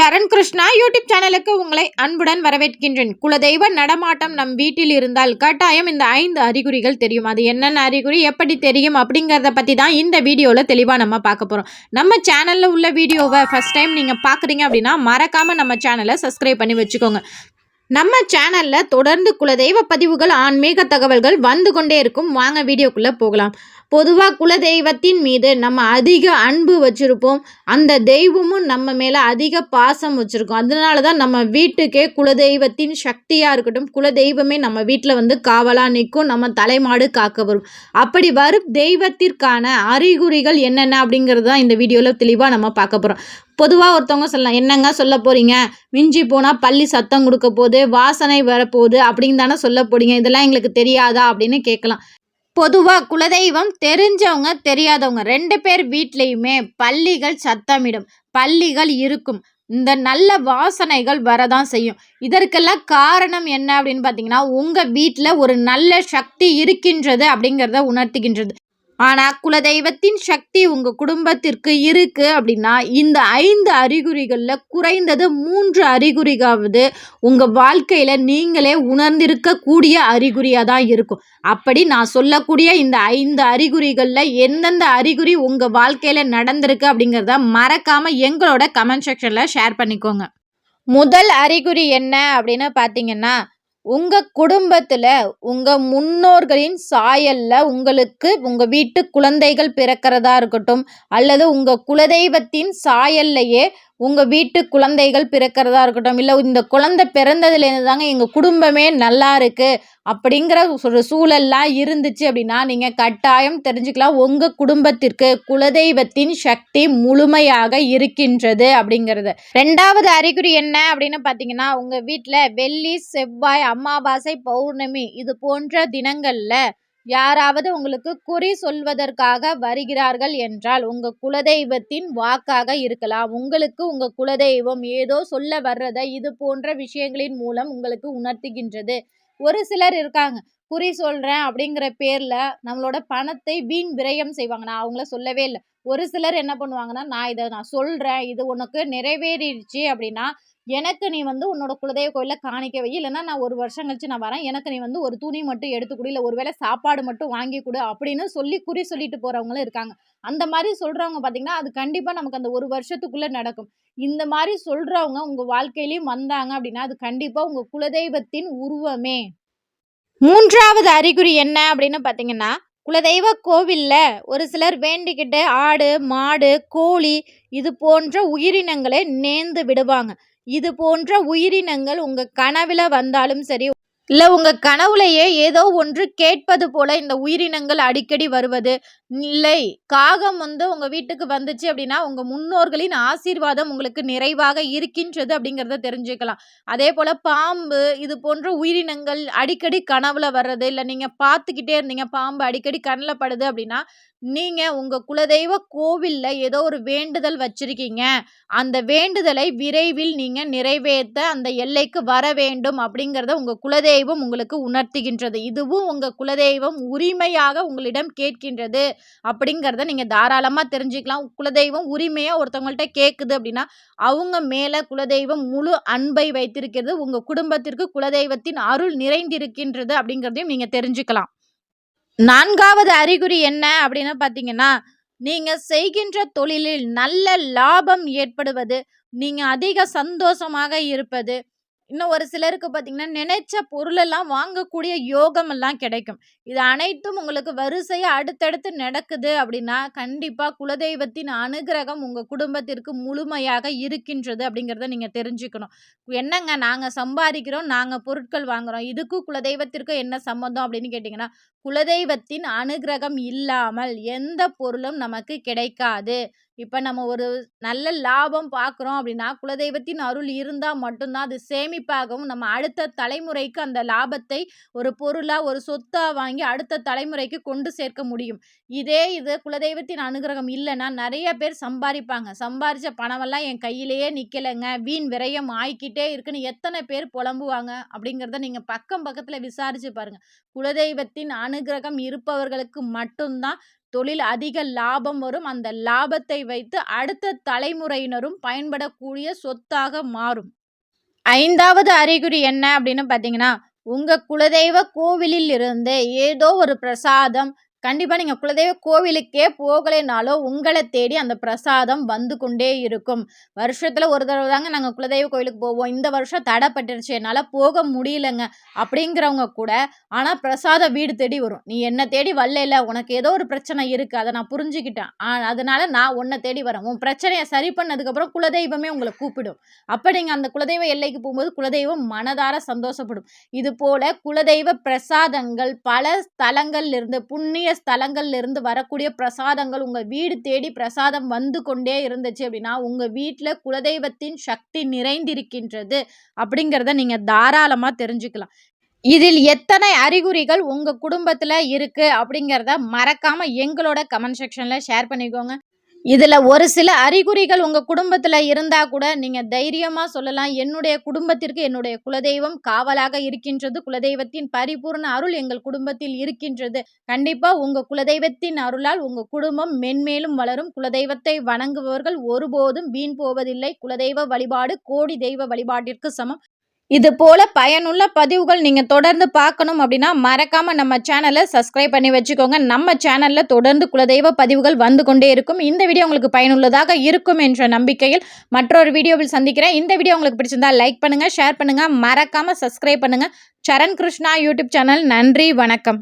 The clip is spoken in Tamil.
சரண் கிருஷ்ணா யூடியூப் சேனலுக்கு உங்களை அன்புடன் வரவேற்கின்றேன். குலதெய்வ நடமாட்டம் நம் வீட்டில் இருந்தால் கட்டாயம் இந்த ஐந்து அறிகுறிகள் தெரியும். அது என்னென்ன அறிகுறி எப்படி தெரியும் அப்படிங்கிறத பற்றி தான் இந்த வீடியோவில் தெளிவாக நம்ம பார்க்க போகிறோம் நம்ம சேனலில் உள்ள வீடியோவை ஃபஸ்ட் டைம் நீங்கள் பார்க்குறீங்க அப்படின்னா மறக்காமல் நம்ம சேனலை சப்ஸ்கிரைப் பண்ணி வச்சுக்கோங்க. நம்ம சேனலில் தொடர்ந்து குலதெய்வ பதிவுகள் ஆன்மீக தகவல்கள் வந்து கொண்டே இருக்கும். வாங்க வீடியோக்குள்ளே போகலாம். பொதுவாக குலதெய்வத்தின் மீது நம்ம அதிக அன்பு வச்சுருப்போம். அந்த தெய்வமும் நம்ம மேலே அதிக பாசம் வச்சுருக்கோம். அதனால தான் நம்ம வீட்டுக்கே குலதெய்வத்தின் சக்தியாக இருக்கட்டும் குலதெய்வமே நம்ம வீட்டில் வந்து காவலாக நிற்கும் நம்ம தலைமாடு காக்க வரும். அப்படி வரும் தெய்வத்திற்கான அறிகுறிகள் என்னென்ன அப்படிங்கிறது தான் இந்த வீடியோவில் தெளிவாக நம்ம பார்க்க போகிறோம் பொதுவாக ஒருத்தவங்க சொல்லலாம் என்னங்க சொல்ல போகிறீங்க மிஞ்சி போனால் பள்ளி சத்தம் கொடுக்க போகுது வாசனை வரப்போகுது அப்படின்னு தானே சொல்ல போகிறீங்க இதெல்லாம் எங்களுக்கு தெரியாதா அப்படின்னு கேட்கலாம். பொதுவாக குலதெய்வம் தெரிஞ்சவங்க தெரியாதவங்க ரெண்டு பேர் வீட்லேயுமே பள்ளிகள் சத்தமிடும் பள்ளிகள் இருக்கும். இந்த நல்ல வாசனைகள் வரதான் செய்யும். இதற்கெல்லாம் காரணம் என்ன அப்படின்னு பார்த்தீங்கன்னா உங்கள் வீட்டில் ஒரு நல்ல சக்தி இருக்கின்றது அப்படிங்கிறத உணர்த்துகின்றது. ஆனால் குலதெய்வத்தின் சக்தி உங்கள் குடும்பத்திற்கு இருக்குது அப்படின்னா இந்த ஐந்து அறிகுறிகளில் குறைந்தது மூன்று அறிகுறிகாவது உங்கள் வாழ்க்கையில் நீங்களே உணர்ந்திருக்கக்கூடிய அறிகுறியாக தான் இருக்கும். அப்படி நான் சொல்லக்கூடிய இந்த ஐந்து அறிகுறிகளில் எந்தெந்த அறிகுறி உங்கள் வாழ்க்கையில் நடந்திருக்கு அப்படிங்கிறத மறக்காமல் எங்களோட கமெண்ட் செக்ஷனில் ஷேர் பண்ணிக்கோங்க. முதல் அறிகுறி என்ன அப்படின்னு பார்த்தீங்கன்னா உங்கள் குடும்பத்தில் உங்கள் முன்னோர்களின் சாயல்ல உங்களுக்கு உங்கள் வீட்டு குழந்தைகள் பிறக்கிறதா இருக்கட்டும் அல்லது உங்கள் குலதெய்வத்தின் சாயல்லையே உங்கள் வீட்டு குழந்தைகள் பிறக்கிறதா இருக்கட்டும் இல்லை இந்த குழந்தை பிறந்ததுலேருந்து தாங்க எங்கள் குடும்பமே நல்லா இருக்குது அப்படிங்கிற ஒரு சூழல்லாம் இருந்துச்சு அப்படின்னா நீங்கள் கட்டாயம் தெரிஞ்சுக்கலாம். உங்கள் குடும்பத்திற்கு குலதெய்வத்தின் சக்தி முழுமையாக இருக்கின்றது அப்படிங்கிறது. ரெண்டாவது அறிகுறி என்ன அப்படின்னு பார்த்தீங்கன்னா உங்கள் வீட்டில் வெள்ளி செவ்வாய் அமாவாசை பௌர்ணமி இது போன்ற தினங்களில் யாராவது உங்களுக்கு குறி சொல்வதற்காக வருகிறார்கள் என்றால் உங்க குலதெய்வத்தின் வாக்காக இருக்கலாம். உங்களுக்கு உங்க குலதெய்வம் ஏதோ சொல்ல வர்றதை இது போன்ற விஷயங்களின் மூலம் உங்களுக்கு உணர்த்துகின்றது. ஒரு சிலர் இருக்காங்க. குறி சொல்றேன் அப்படிங்கிற பேர்ல நம்மளோட பணத்தை வீண் விரயம் செய்வாங்க. நான் அவங்கள சொல்லவே இல்லை. ஒரு சிலர் என்ன பண்ணுவாங்கன்னா நான் இதை நான் சொல்றேன். இது உனக்கு நிறைவேறிடுச்சு அப்படின்னா எனக்கு நீ வந்து உன்னோட குலதெய்வ கோயிலில் காணிக்க வை. இல்லைன்னா நான் ஒரு வருஷம் கழிச்சு நான் வரேன். எனக்கு நீ வந்து ஒரு துணி மட்டும் எடுத்து கொடு. இல்லை ஒருவேளை சாப்பாடு மட்டும் வாங்கி கொடு அப்படின்னு சொல்லி குறி சொல்லிட்டு போகிறவங்களும் இருக்காங்க. அந்த மாதிரி சொல்கிறவங்க பார்த்தீங்கன்னா அது கண்டிப்பாக நமக்கு அந்த ஒரு வருஷத்துக்குள்ளே நடக்கும். இந்த மாதிரி சொல்கிறவங்க உங்கள் வாழ்க்கையிலையும் வந்தாங்க அப்படின்னா அது கண்டிப்பாக உங்கள் குலதெய்வத்தின் உருவமே. மூன்றாவது அறிகுறி என்ன அப்படின்னு பார்த்தீங்கன்னா குலதெய்வ கோவிலில் ஒரு சிலர் வேண்டிக்கிட்டு ஆடு மாடு கோழி இது போன்ற உயிரினங்களை நேர்ந்து விடுவாங்க. இது போன்ற உயிரினங்கள் உங்கள் கனவில் வந்தாலும் சரி இல்லை உங்கள் கனவுலையே ஏதோ ஒன்று கேட்பது போல இந்த உயிரினங்கள் அடிக்கடி வருவது. இல்லை காகம் வந்து உங்கள் வீட்டுக்கு வந்துச்சு அப்படின்னா உங்கள் முன்னோர்களின் ஆசீர்வாதம் உங்களுக்கு நிறைவாக இருக்கின்றது அப்படிங்கிறத தெரிஞ்சுக்கலாம். அதே போல் பாம்பு இது போன்ற உயிரினங்கள் அடிக்கடி கனவுல வர்றது இல்லை நீங்கள் பார்த்துக்கிட்டே இருந்தீங்க பாம்பு அடிக்கடி கண்ணில் படுது அப்படின்னா நீங்கள் உங்கள் குலதெய்வ கோவிலில் ஏதோ ஒரு வேண்டுதல் வச்சுருக்கீங்க. அந்த வேண்டுதலை விரைவில் நீங்கள் நிறைவேற்ற அந்த எல்லைக்கு வர வேண்டும் அப்படிங்கிறத உங்கள் குலதெய்வம் உங்களுக்கு உணர்த்துகின்றது. இதுவும் உங்கள் குலதெய்வம் உரிமையாக உங்களிடம் கேட்கின்றது. அப்படிங்கிறத நீங்கள் தாராளமாக தெரிஞ்சுக்கலாம். குலதெய்வம் உரிமையாக ஒருத்தவங்கள்ட்ட கேட்குது அப்படின்னா அவங்க மேலே குலதெய்வம் முழு அன்பை வைத்திருக்கிறது. உங்கள் குடும்பத்திற்கு குலதெய்வத்தின் அருள் நிறைந்திருக்கின்றது அப்படிங்கிறதையும் நீங்கள் தெரிஞ்சுக்கலாம். நான்காவது அறிகுறி என்ன அப்படின்னு பார்த்தீங்கன்னா நீங்கள் செய்கின்ற தொழிலில் நல்ல லாபம் ஏற்படுவது நீங்கள் அதிக சந்தோஷமாக இருப்பது இன்னும் ஒரு சிலருக்கு பார்த்தீங்கன்னா நினைச்ச பொருளெல்லாம் வாங்கக்கூடிய யோகமெல்லாம் கிடைக்கும். இது அனைத்தும் உங்களுக்கு வரிசையாக அடுத்தடுத்து நடக்குது அப்படின்னா கண்டிப்பாக குலதெய்வத்தின் அனுகிரகம் உங்கள் குடும்பத்திற்கு முழுமையாக இருக்கின்றது அப்படிங்கிறத நீங்கள் தெரிஞ்சுக்கணும். என்னங்க நாங்கள் சம்பாதிக்கிறோம் நாங்கள் பொருட்கள் வாங்குகிறோம் இதுக்கும் குலதெய்வத்திற்கும் என்ன சம்மந்தம் அப்படின்னு கேட்டிங்கன்னா குலதெய்வத்தின் அனுகிரகம் இல்லாமல் எந்த பொருளும் நமக்கு கிடைக்காது. இப்போ நம்ம ஒரு நல்ல லாபம் பார்க்குறோம் அப்படின்னா குலதெய்வத்தின் அருள் இருந்தால் மட்டும்தான் அது சேமிப்பாகவும் நம்ம அடுத்த தலைமுறைக்கு அந்த லாபத்தை ஒரு பொருளாக ஒரு சொத்தாக வாங்கி அடுத்த தலைமுறைக்கு கொண்டு சேர்க்க முடியும். இதே இது குலதெய்வத்தின் அனுகிரகம் இல்லைன்னா நிறைய பேர் சம்பாதிப்பாங்க. சம்பாரித்த பணமெல்லாம் என் கையிலேயே நிற்கலைங்க வீண் விரயம் ஆய்க்கிட்டே இருக்குன்னு எத்தனை பேர் புலம்புவாங்க அப்படிங்கிறத நீங்கள் பக்கம் பக்கத்தில் விசாரித்து பாருங்கள் குலதெய்வத்தின் அனுகிரகம் இருப்பவர்களுக்கு மட்டும்தான் தொழில் அதிக லாபம் வரும். அந்த லாபத்தை வைத்து அடுத்த தலைமுறையினரும் பயன்படக்கூடிய சொத்தாக மாறும். ஐந்தாவது அறிகுறி என்ன அப்படின்னு பார்த்தீங்கன்னா உங்கள் குலதெய்வ கோவிலில் இருந்து ஏதோ ஒரு பிரசாதம் கண்டிப்பாக நீங்கள் குலதெய்வ கோவிலுக்கே போகலைனாலும் உங்களை தேடி அந்த பிரசாதம் வந்து கொண்டே இருக்கும். வருஷத்தில் ஒரு தடவை தாங்க நாங்கள் குலதெய்வ கோவிலுக்கு போவோம். இந்த வருஷம் தடைப்பட்டுருச்சு. என்னால் போக முடியலங்க அப்படிங்கிறவங்க கூட ஆனால் பிரசாதம் வீடு தேடி வரும். நீ என்னை தேடி வரல உனக்கு ஏதோ ஒரு பிரச்சனை இருக்குது அதை நான் புரிஞ்சுக்கிட்டேன். அதனால் நான் உன்னை தேடி வரேன். உன் பிரச்சனையை சரி பண்ணதுக்கப்புறம் குலதெய்வமே உங்களை கூப்பிடும். அப்போ நீங்கள் அந்த குலதெய்வ எல்லைக்கு போகும்போது குலதெய்வம் மனதார சந்தோஷப்படும். இது போல் குலதெய்வ பிரசாதங்கள் பல ஸ்தலங்கள்லேருந்து புண்ணிய புண்ணிய ஸ்தலங்கள்ல இருந்து வரக்கூடிய பிரசாதங்கள் உங்கள் வீடு தேடி பிரசாதம் வந்து கொண்டே இருந்துச்சு அப்படின்னா உங்கள் வீட்டில் குலதெய்வத்தின் சக்தி நிறைந்திருக்கின்றது அப்படிங்கிறத நீங்கள் தாராளமாக தெரிஞ்சுக்கலாம். இதில் எத்தனை அறிகுறிகள் உங்கள் குடும்பத்தில் இருக்குது அப்படிங்கிறத மறக்காமல் எங்களோட கமெண்ட் செக்ஷனில் ஷேர் பண்ணிக்கோங்க. இதில் ஒரு சில அறிகுறிகள் உங்கள் குடும்பத்தில் இருந்தால் கூட நீங்கள் தைரியமாக சொல்லலாம். என்னுடைய குடும்பத்திற்கு என்னுடைய குலதெய்வம் காவலாக இருக்கின்றது. குலதெய்வத்தின் பரிபூர்ண அருள் எங்கள் குடும்பத்தில் இருக்கின்றது. கண்டிப்பாக உங்கள் குலதெய்வத்தின் அருளால் உங்கள் குடும்பம் மென்மேலும் வளரும். குலதெய்வத்தை வணங்குபவர்கள் ஒருபோதும் வீண் போவதில்லை. குலதெய்வ வழிபாடு கோடி தெய்வ வழிபாட்டிற்கு சமம். இது போல பயனுள்ள பதிவுகள் நீங்கள் தொடர்ந்து பார்க்கணும் அப்படின்னா மறக்காமல் நம்ம சேனலை சப்ஸ்கிரைப் பண்ணி வச்சுக்கோங்க. நம்ம சேனலில் தொடர்ந்து குலதெய்வ பதிவுகள் வந்து கொண்டே இருக்கும். இந்த வீடியோ உங்களுக்கு பயனுள்ளதாக இருக்கும் என்ற நம்பிக்கையில் மற்றொரு வீடியோவில் சந்திக்கிறேன். இந்த வீடியோ உங்களுக்கு பிடிச்சிருந்தா லைக் பண்ணுங்கள் ஷேர் பண்ணுங்கள் மறக்காமல் சப்ஸ்கிரைப் பண்ணுங்கள் சரண் கிருஷ்ணா யூடியூப் சேனல் நன்றி வணக்கம்.